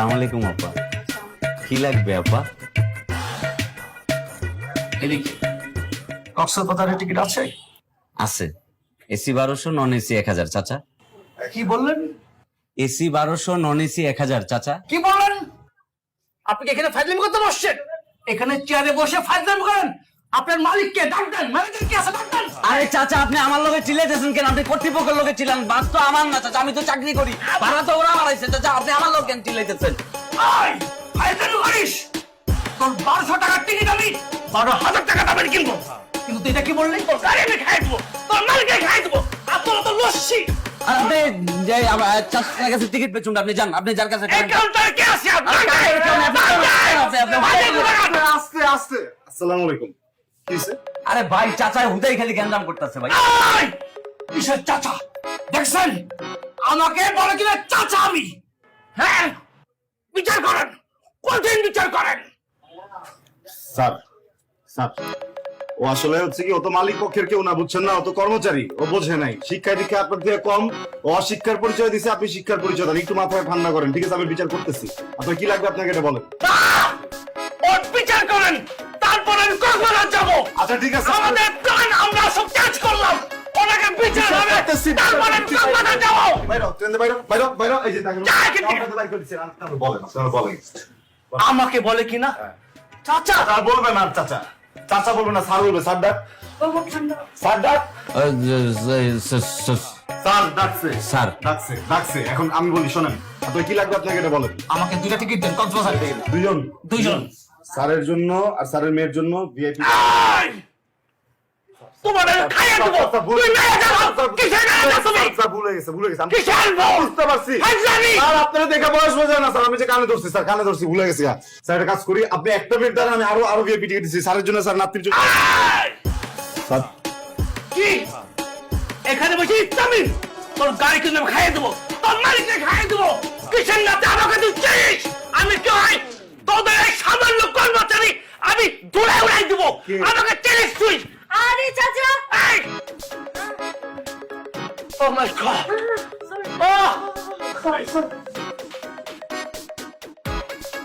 আলাইকুম আপা। কি লাগবে আপা? এদিকে। কক্সবাজারের টিকিট আছে? আছে। এসি বারোশো নন এসি এক হাজার চাচা। কি বললেন? এসি বারোশো নন এসি এক হাজার চাচা। কি বললেন? আপনি এখানে ফাইজলামি করতে বসছেন? এখানে চেয়ারে বসে ফাইজলামি করেন? আপনার মালিককে ডাক্তার ম্যানেজার কি? আছে ডাক্তার আরে চাচা আপনি আমার লগে চিল্লাইতেছেন কেন? আপনি কর্তৃপক্ষের লগে ছিলেন বাস তো আমার না চাচা আমি তো চাকরি করি। ভাড়া তো ওরা বাড়াইছে চাচা আপনি আমার লগে কেন আই ফাইজলামি করিস। তোর বারোশো টাকার টিকিট আমি বারো হাজার টাকা দামের কিনবো। কিন্তু তুই এটা কি বললি? তোর গাড়ি আমি খাই দেবো তোর মালিককে খাই দেবো। আপনারা তো লস্যি। আপনি যে চাচার কাছে টিকিট পেছুন আপনি যান আপনি যার কাছে এই কাউন্টারে কে আছে? আপনার আস্তে আস্তে। আসসালামু আলাইকুম। কি? আরে ভাই চাচা হুদাই খালি গ্যান্দাম করতেছে ভাই! কিসের চাচা? দেখছেন? আমাকে বলে কিনা চাচা আমি। হ্যাঁ? বিচার করেন। কঠিন বিচার করেন? স্যার স্যার ও আসলে হচ্ছে কি ও তো মালিক পক্ষের কেউ না বুঝছেন না? ও তো কর্মচারী ও বোঝে নাই। শিক্ষা দীক্ষা আপনার থেকে কম ও অশিক্ষার পরিচয় দিছে আপনি শিক্ষার পরিচয় দেন। একটু মাথায় ঠান্ডা করেন। ঠিক আছে আমি বিচার করতেছি। আপনার কি লাগবে আপনাকে এটা বলেন! বিচার করেন। তারপর আমি যাব আচ্ছা ঠিক আছে। আমাদের প্ল্যান আমরা সব কাজ করলাম। ওনাকে বিচার হবে। তারপর যাব। বাইরো ট্রেন বাইরো বাইরো বাইরো। এই যে দেখেন বাইর বলেন আপনারা বলেন। আমাকে বলে কিনা? চাচা! আর বলবেন আর চাচা। চাচা বলবে না স্যার বলবে স্যার ডাক। স্যার ডাক। স্যার ডাকছে। স্যার। ডাকছে ডাকছে। এখন আমি বলি শোনেন আপনার কি লাগবে আপনাকে এটা বলেন? আমাকে দুইটা টিকিট দেন কক্সবাজার থেকে। দুজন দুইজন। স্যারের জন্য আর স্যারের মেয়ের জন্য ভিআইপি তোমার খাইয়ে দেবো। তুই মেয়ে যাব কিসের মেয়ে যাব তুমি? স্যার ভুলে গেছে ভুলে গেছে আমি কিসের ভুল বুঝতে পারছি। স্যার আপনারা দেখে বয়স বোঝে না স্যার আমি যে কানে ধরছি স্যার কানে ধরছি ভুলে গেছি স্যার একটা কাজ করি আপনি একটা মিনিট দাঁড়ান আমি আরও আরও ভিআইপি টিকিট দিচ্ছি। স্যারের জন্য স্যার নাতির জন্য। স্যার। কি? এখানে বসে ইসলামি তোর গাড়ি কিনে আমি খাইয়ে দেবো। তোর মালিককে সামান্য কর্মচারী আমি দূরে উড়াই দিব? আমাকে চিনিস তুই আরে চাচা! এই! ও মাই গড ও